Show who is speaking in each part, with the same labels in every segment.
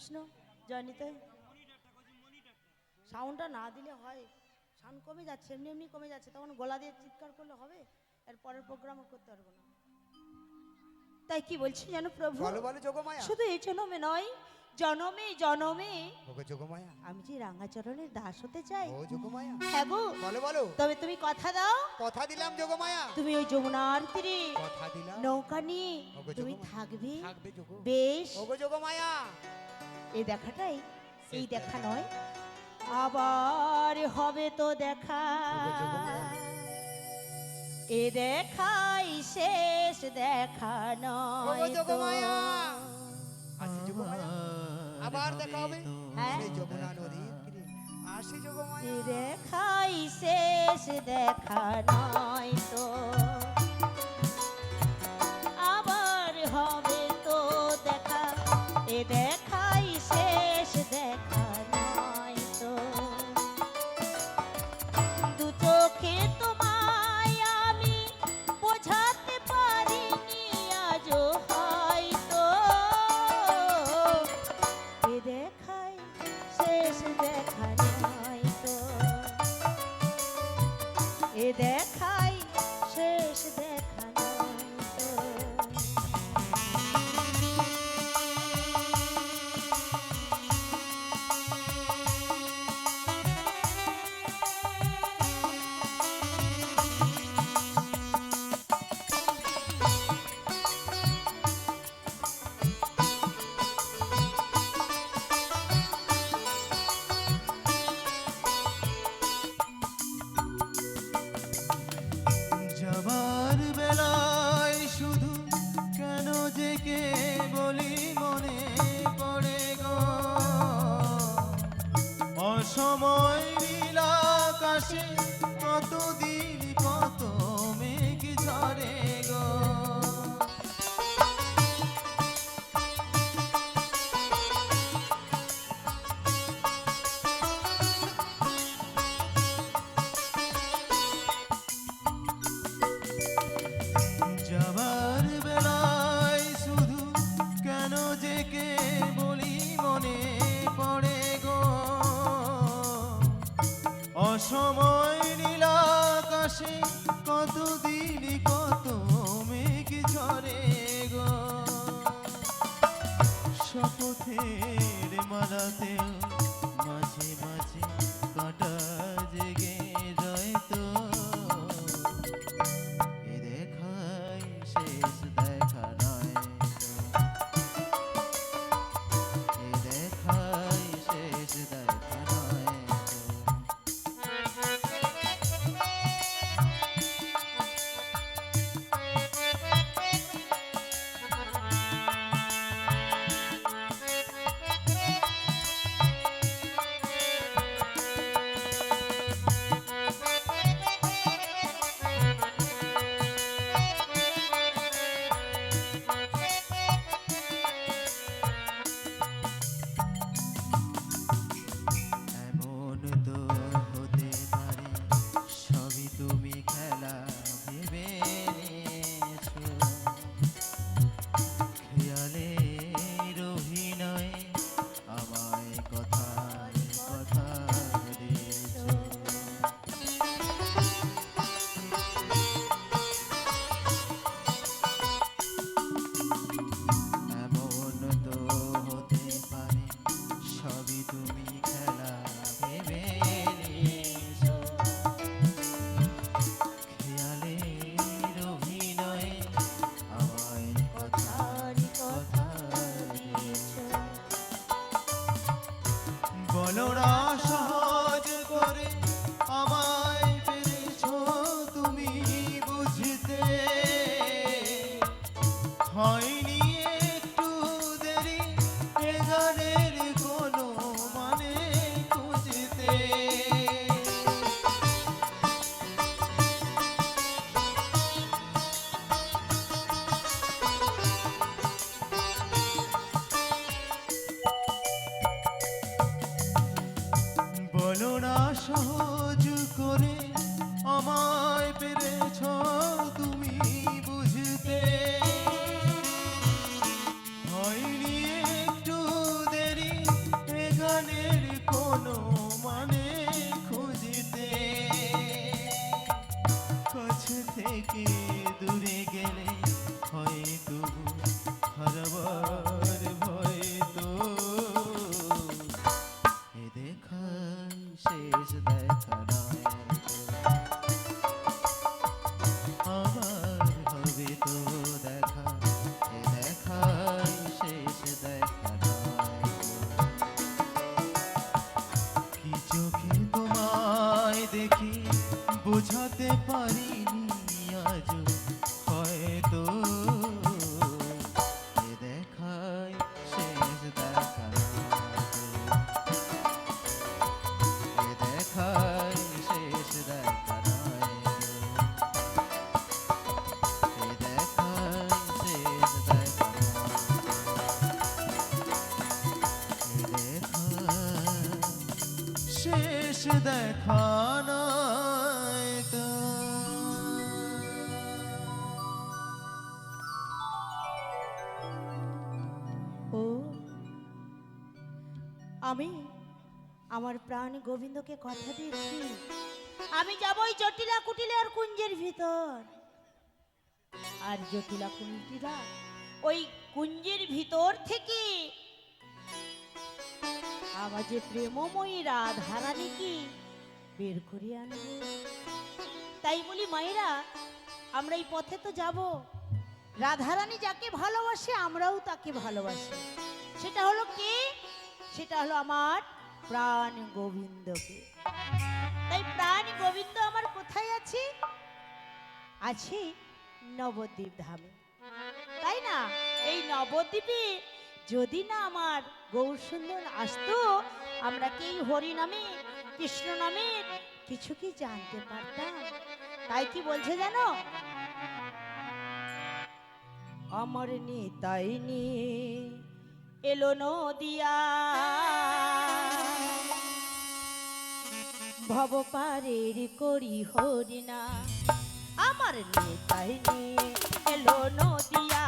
Speaker 1: কৃষ্ণ সাউন্ডটা না দিলে হয় সাউন্ড কমে যাচ্ছে এমনি এমনি কমে যাচ্ছে তখন গলা দিয়ে চিৎকার করলে হবে এর পরের প্রোগ্রাম করতে পারব না। তাই কি বলছি জানো প্রভু? শুধু এই জন্মে নয় জনমে জনমে। আমি যে রাঙাচরণের দাস হতে চাই। হ্যাঁ গো।
Speaker 2: বলো
Speaker 1: তবে তুমি কথা দাও।
Speaker 2: কথা দিলাম যোগমায়া।
Speaker 1: তুমি ওই যমুনার তীরে নৌকা নিয়ে তুমি থাকবে। বেশ।
Speaker 2: যোগমায়া।
Speaker 1: এই দেখাটাই এই দেখা। নয় আবার হবে তো দেখা। এ দেখাই শেষ দেখা নয়
Speaker 2: আবার দেখা হবে?
Speaker 1: হ্যাঁ।
Speaker 2: যমুনা নদীর আসি যোগমায়া
Speaker 1: এ দেখাই শেষ দেখা নয় তো।
Speaker 3: আকাশে কতদিন কত মেঘ ঝরে? চলো না সহজ করে আমায় পেরেছ তুমি বুঝতে। হয়নি একটু দেরি, এ কোনো মানে খুঁজতে। কাছে থেকে আমার
Speaker 1: প্রাণ গোবিন্দকে কথা দিয়েছি। আমি যাব ওই জটিলা কুটিলা আর কুঞ্জের ভিতর। আর জটিলা কুঞ্জিরা ওই কুঞ্জের ভিতর থেকে আমার যে প্রেমময়ী রাধারানীকে বের করে আনব। তাই বলি, মায়েরা, আমরা এই পথে তো যাব। রাধারানী যাকে ভালোবাসে, আমরাও তাকে ভালোবাসি। সেটা হলো কে? সেটা হলো আমার প্রাণ গোবিন্দকে। তাই প্রাণ গোবিন্দ আমার কোথায় আছে? আছে নবদ্বীপ ধামে। তাই না? এই নবদ্বীপে যদি না আমার গৌর সুন্দর আসতো, আমরা কি হরি নামে, কৃষ্ণ নামে কিছু কি জানতে পারতাম? তাই কি বলছে জানো? আমার নিতাই নিয়ে এলো নদিয়া। ভব পারের করি হরিণা আমার নেতাই নিয়ে এলো নদিয়া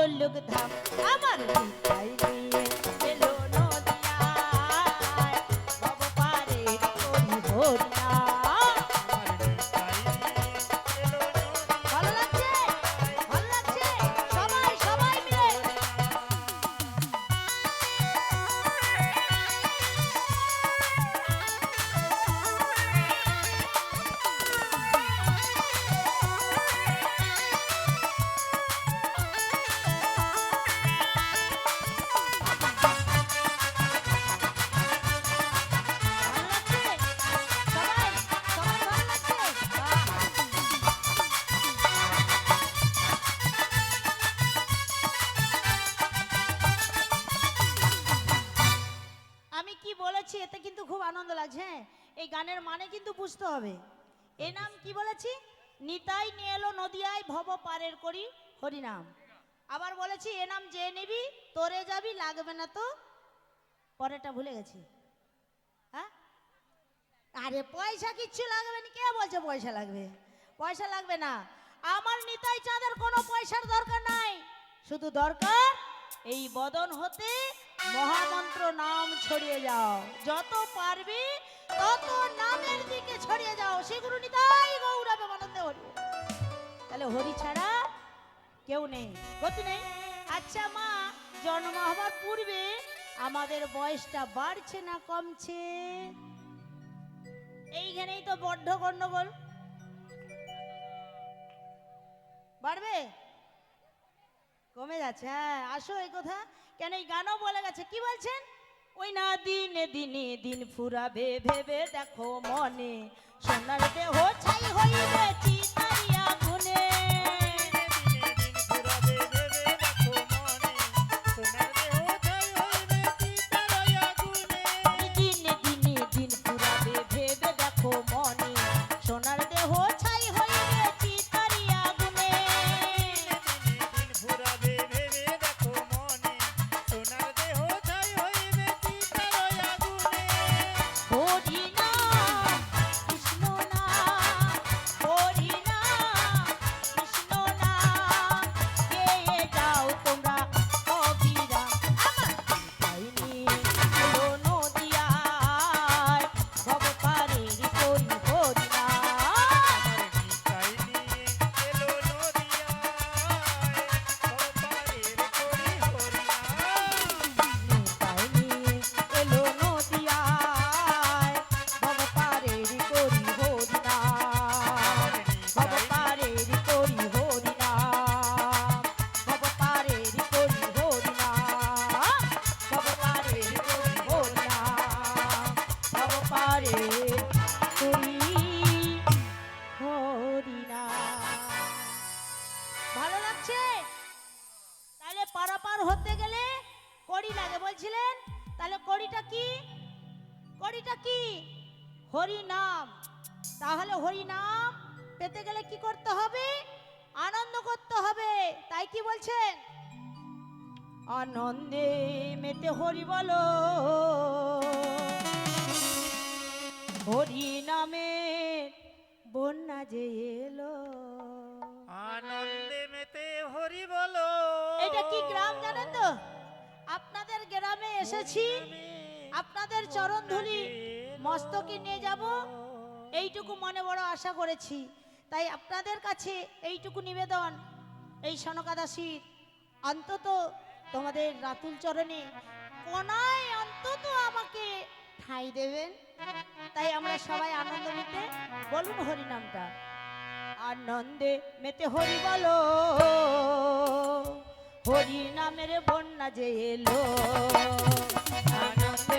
Speaker 1: গোলক ধাম আমার এ নাম কি বলেছি? নিতাই নিয়ে এলো নদিয়ায় ভব পারের করি, হরিনাম। আবার বলেছি, এ নাম যে নিবি, তোরে যাবি, লাগবে না তো। পরেরটা ভুলে গেছি। হ্যাঁ? আরে, পয়সা কিচ্ছু লাগবে না। কে বলছে পয়সা লাগবে? পয়সা লাগবে না। আমার নিতাই চাঁদের কোনো পয়সার দরকার নাই। শুধু দরকার, এই বদন হতে মহামন্ত্র নাম ছড়িয়ে যাও। যত পারবি তত নামের দিকে ছড়িয়ে যাও। সেগুলো নিতাই গৌরবে হরি। তাহলে হরি ছাড়া কেউ নেই। গতি নেই। আচ্ছা মা, জন্ম হবার পূর্বে আমাদের বয়সটা বাড়ছে না কমছে? এইখানেই তো বড্ড গন্ডগোল। বাড়বে? কমে যাচ্ছে হ্যাঁ। আসো এই কথা। কেন এই গানও বলে গেছে। কি বলছেন? ওই না দিনে দিনে দিন ফুরাবে ভেবে দেখো মনে। সোনার দেহ ছাই হইবে চিতারিয়া হরি নামে বন্যা যে এলো।
Speaker 2: আনন্দে মেতে হরি বলো।
Speaker 1: এটা কি গ্রাম জানেন তো? আপনাদের গ্রামে এসেছি। আপনাদের চরণ ধুলি মস্তকে নিয়ে যাব। এইটুকু মনে বড় আশা করেছি। তাই আপনাদের কাছে এইটুকু নিবেদন। এই সনকাদাসীর অন্তত তোমাদের রাতুল চরণে কোনায় অন্তত আমাকে ঠাঁই দেবেন। তাই আমরা সবাই আনন্দ নিতে বলুন হরি নামটা আনন্দে মেতে হরি বলো হরি নামের বন্যা যে এলো। আনন্দে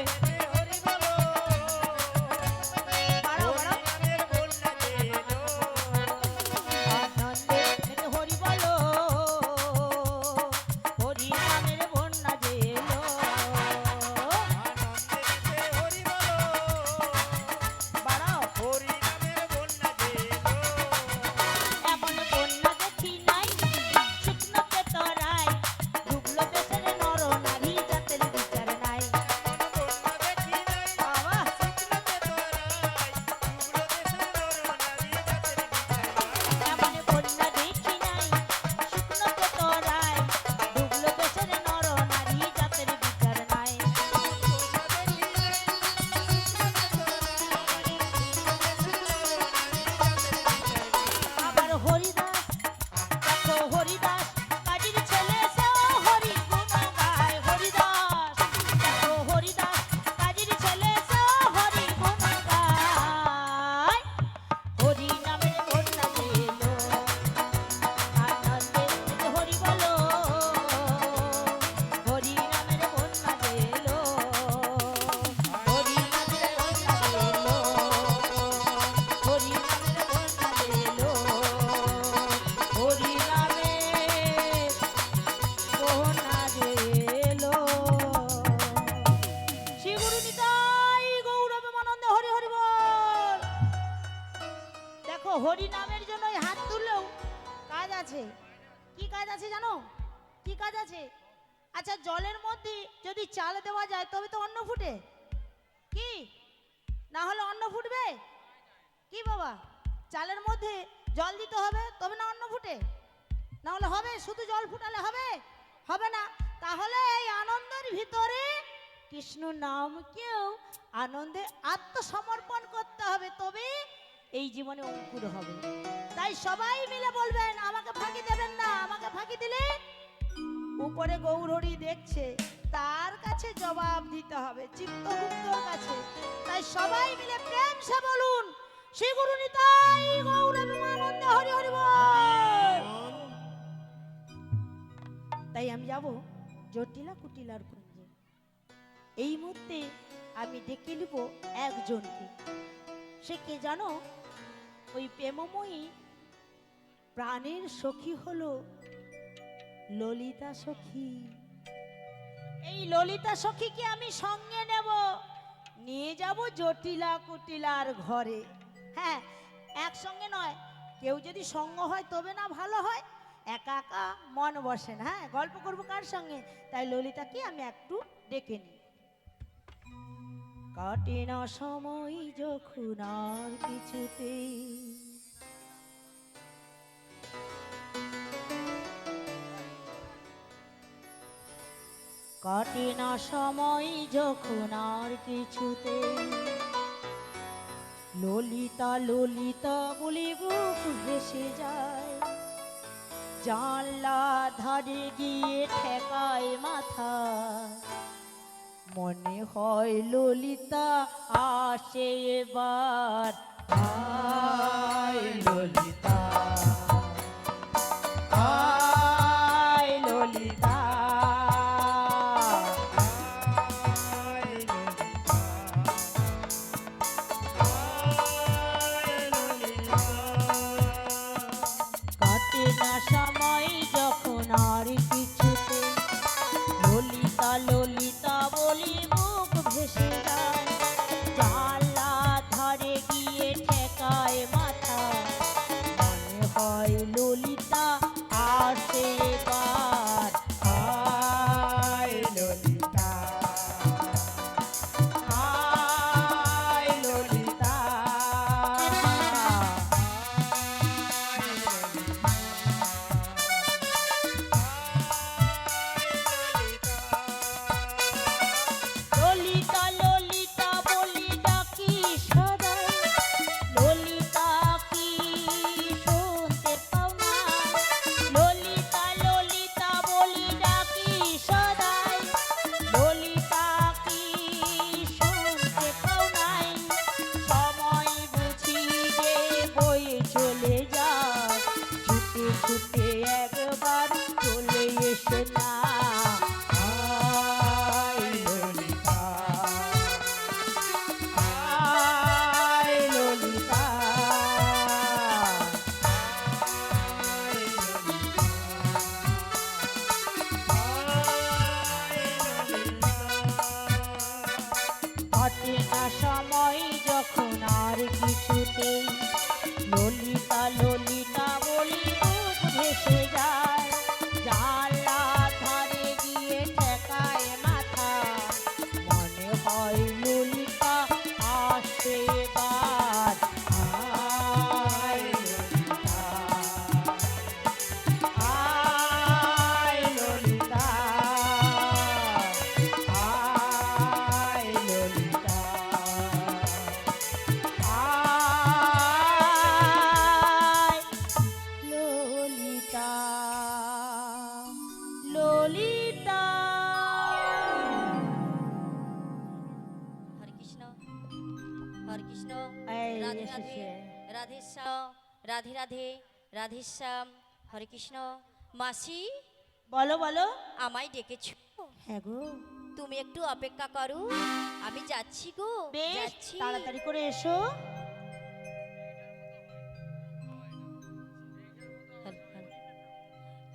Speaker 1: আছে? আচ্ছা জলের মধ্যে যদি চাল দেওয়া যায়, তবে তো অন্ন ফুটে। কি? না হলে অন্ন ফুটবে? কি বাবা? চালের মধ্যে জল দিতে হবে, তবে না অন্ন ফুটে? না হলে হবে? শুধু জল ফুটালে হবে? হবে না। তাহলে এই আনন্দের ভিতরে কৃষ্ণ নামকেও আনন্দে আত্মসমর্পণ করতে হবে, তবে এই জীবনে অঙ্কুর হবে। তাই সবাই মিলে বলবেন, আমাকে ফাঁকি দেবেন না, আমাকে ফাঁকি দিলে উপরে গৌরহরি দেখছে, তার কাছে জবাব দিতে হবে, চিত্তগুপ্তর কাছে। তাই সবাই মিলে প্রেম সে বলুন, শ্রী গুরু নিতাই গৌর আনন্দ হরি হরি তাই আমি যাব জটিলা কুটিলার কুঞ্জে এই মুহূর্তে আমি ডেকে নিব একজনকে। সে কে জানো? ওই প্রেমময়ী, প্রাণের সখী হলো ললিতা সখী। এই ললিতা সখীকে আমি সঙ্গে নেব। নিয়ে যাব জটিলা কুটিলার ঘরে। হ্যাঁ একসঙ্গে নয়, কেউ যদি সঙ্গ হয় তবে না ভালো হয়। একা একা মন বসে না হ্যাঁ গল্প করব কার সঙ্গে? তাই ললিতাকে আমি একটু ডেকে নিই। কাটে না সময় যখন আর কিছুতে কাটে না সময় যখন আর কিছুতে। ললিতা ললিতা, বলে বুক ভেসে যায়। জানলা ধারে গিয়ে ঠেকায় মাথা। মনে হয় ললিতা আসে এবার। ললিতা।
Speaker 4: রাধে শ্যাম হরে কৃষ্ণ মাসি
Speaker 1: বলো বলো।
Speaker 4: আমায় ডেকেছ।
Speaker 1: হ্যাঁ গো।
Speaker 4: তুমি একটু অপেক্ষা করো। আমি যাচ্ছি গো
Speaker 1: বেশ
Speaker 4: যাচ্ছি।
Speaker 1: তাড়াতাড়ি করে এসো।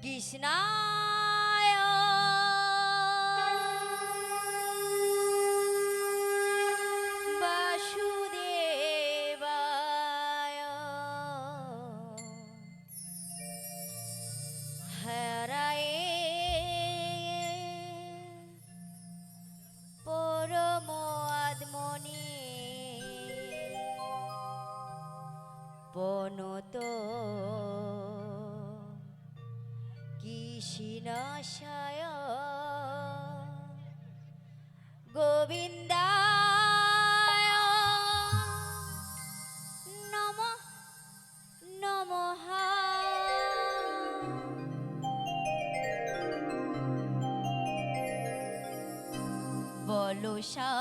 Speaker 4: কৃষ্ণায় কৃষ্ণাশয় গোবিন্দায় নম নমঃ বলো শ্যাম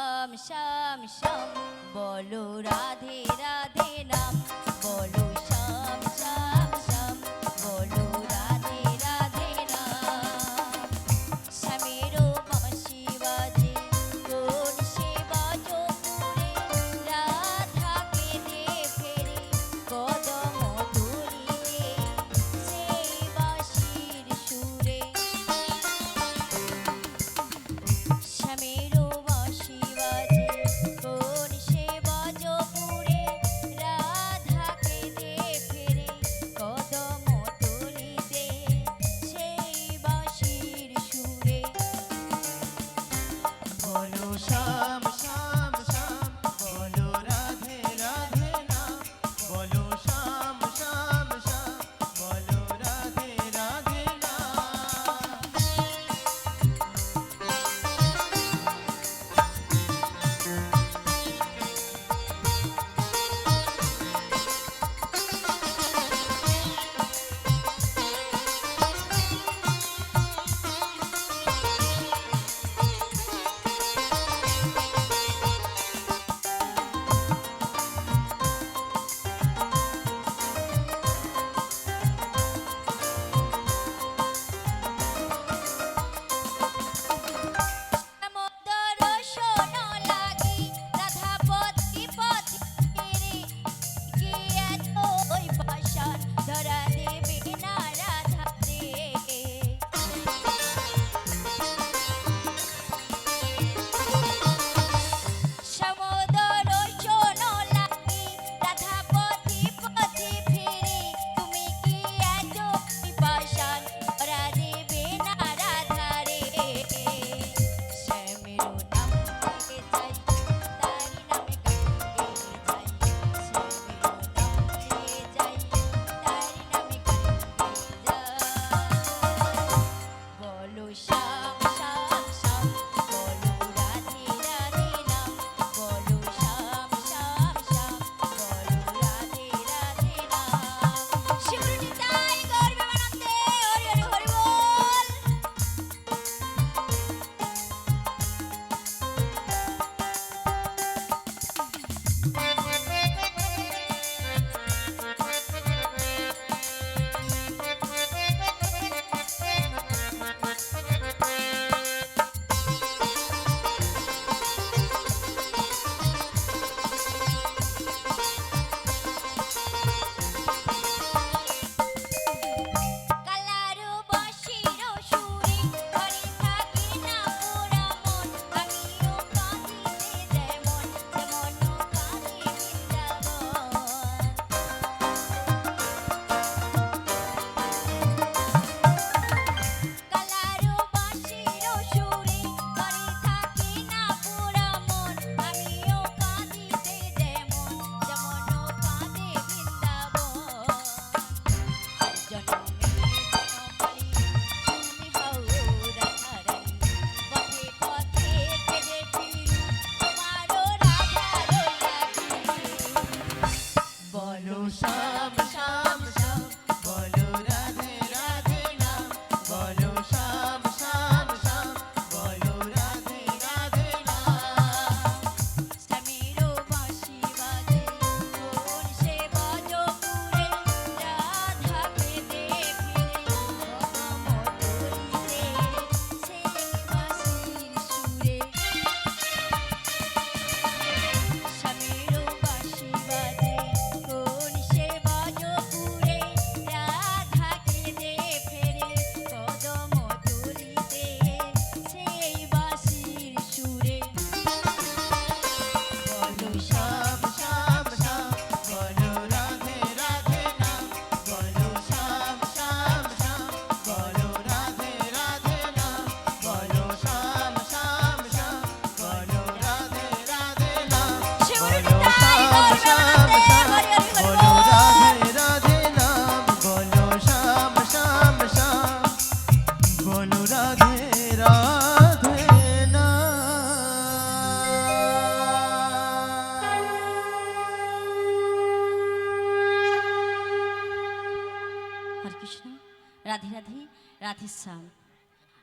Speaker 4: রাধে রাধে রাধে শ্যাম।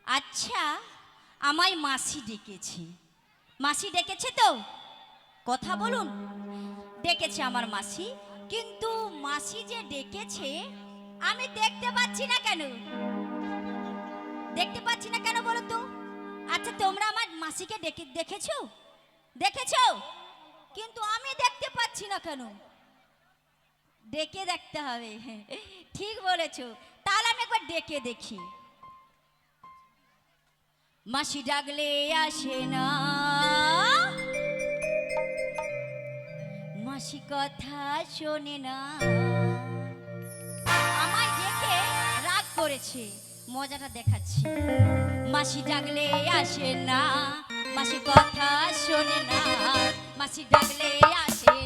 Speaker 4: আচ্ছা আমায় মাসি ডেকেছে। মাসি ডেকেছে তো? কথা বলুন। ডেকেছে আমার মাসি, কিন্তু মাসি যে ডেকেছে, আমি দেখতে পাচ্ছি না কেন? দেখতে পাচ্ছি না কেন বলো তো? আচ্ছা তোমরা আমার মাসিকে ডেকে, দেখেছ? দেখেছ? কিন্তু আমি দেখতে পাচ্ছি না কেন? ডেকে দেখতে হবে। ঠিক বলেছ। তাহলে আমি একবার ডেকে দেখি। মাসি ডাকলে আসে না। মাসি কথা শোনে না। আমায় ডেকে রাগ করেছে, মজাটা দেখাচ্ছি। মাসি ডাকলে আসে না, মাসি কথা শোনে না। মাসি ডাকলে আসে